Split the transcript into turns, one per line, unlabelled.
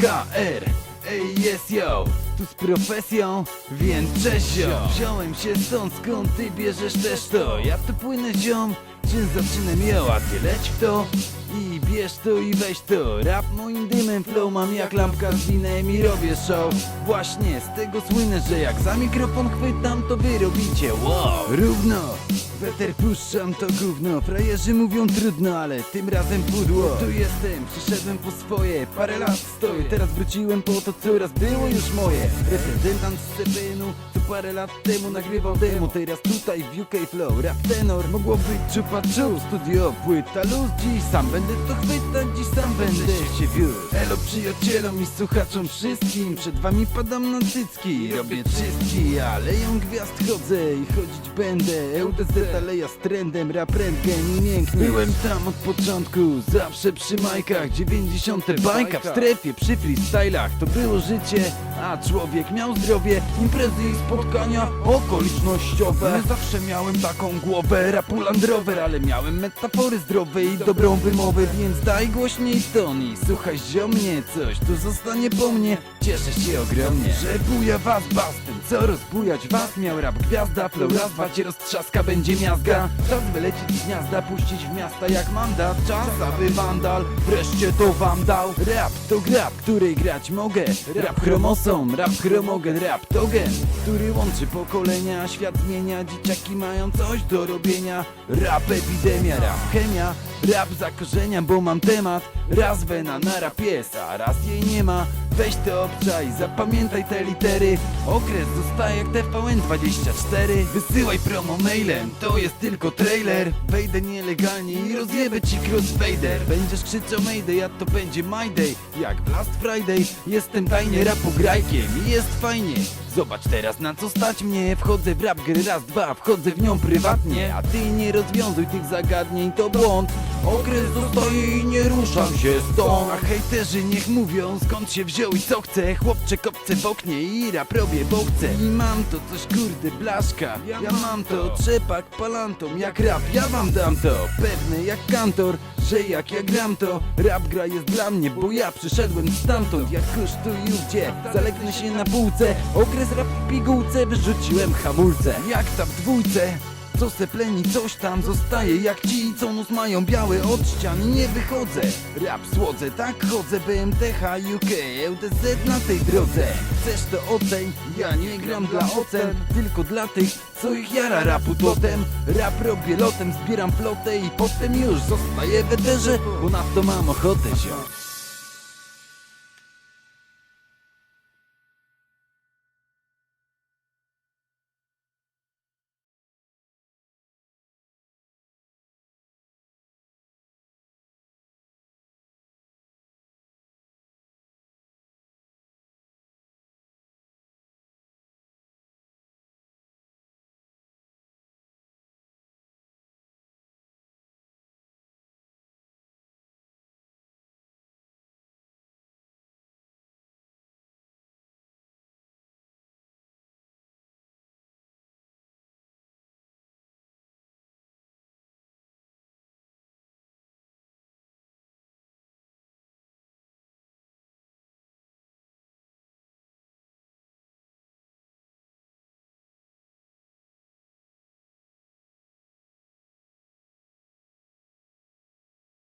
KR Ej, jest yo, tu z profesją, więc cześć yo. Wziąłem się stąd, skąd ty bierzesz też to? Ja tu płynę ziom, czym zaczynam yo? A ty leć w to i bierz to i weź to. Rap moim dymem, flow mam jak lampka z winem i robię show. Właśnie z tego słynę, że jak za mikrofon chwytam to wy robicie wow. Równo, weter puszczam to gówno. Frajerzy mówią trudno, ale tym razem pudło. Tu jestem, przyszedłem po swoje. Parę lat stoję, teraz wróciłem po to co raz było już moje. Reprezentant z CPN-u, co parę lat temu nagrywał demo. Teraz tutaj w UK Flow, rap tenor. Mogło być czupa czu, studio płyta luz. Dziś sam będę to chwytać, dziś sam będę się wiódł Elo przyjacielom i słuchaczom wszystkim. Przed wami padam na cycki. Robię czystki, aleją gwiazd chodzę I chodzić będę. EUDZ aleja z trendem, rap rentgen i mięknie Byłem tam od początku, zawsze przy majkach. 90 bajka w strefie, przy freestylach. To było życie, a człowiek miał zdrowie. Imprezy i spotkania okolicznościowe. Zawsze miałem taką głowę, rapu Land Rover Ale miałem metafory zdrowe i dobrą wymowę Więc daj głośniej ton i słuchaj ziomnie Coś tu zostanie po mnie, cieszę się ogromnie Że buja was bastyn, co rozbujać was Miał rap gwiazda, flow raz, dwa cię roztrzaska, będzie miazga Czas wylecieć z gniazda, puścić w miasta jak mandat. Czas, aby wandal wreszcie to wam dał. Rap to grab, który grać mogę. Rap chromosom, rap chromogen, rap to gen Który łączy pokolenia, świat zmienia Dzieciaki mają coś do robienia. Rap epidemia, rap chemia. Rap zakorzenia, bo mam temat Raz wena na a raz jej nie ma. Weź to obczaj, zapamiętaj te litery. Okres zostaje jak TVN24 Wysyłaj promo mailem, to jest tylko trailer. Wejdę nielegalnie i rozjebę ci crossfader Będziesz krzyczał mayday, a to będzie my day. Jak w Last Friday, jestem tajnie rapograjkiem I jest fajnie Zobacz teraz na co stać mnie. Wchodzę w rap gry raz, dwa, wchodzę w nią prywatnie. A ty nie rozwiązuj tych zagadnień, to błąd. Okres zostaje i nie ruszam się stąd. A hejterzy niech mówią skąd się wziął i co chce. Chłopcze kopce w oknie i rap robię bo chcę. I mam to coś kurde blaszka. Ja mam to trzepak palantom jak rap. Ja wam dam to. Pewny jak kantor Że jak ja gram to. Rap gra jest dla mnie Bo ja przyszedłem stamtąd. Jak kosztuj gdzie? Zalegnę się na półce. Okres w pigułce wyrzuciłem hamulce. Jak tam w dwójce? Co se pleni, coś tam zostaje. Jak ci, co nos mają białe od ścian i nie wychodzę. Rap słodzę, tak chodzę BMTH, UK, LTZ na tej drodze. Chcesz to oceń, ja nie gram dla ocen Tylko dla tych, co ich jara. Rapu totem Rap robię lotem, zbieram flotę i potem już zostaję w eterze Bo na to mam ochotę, ziom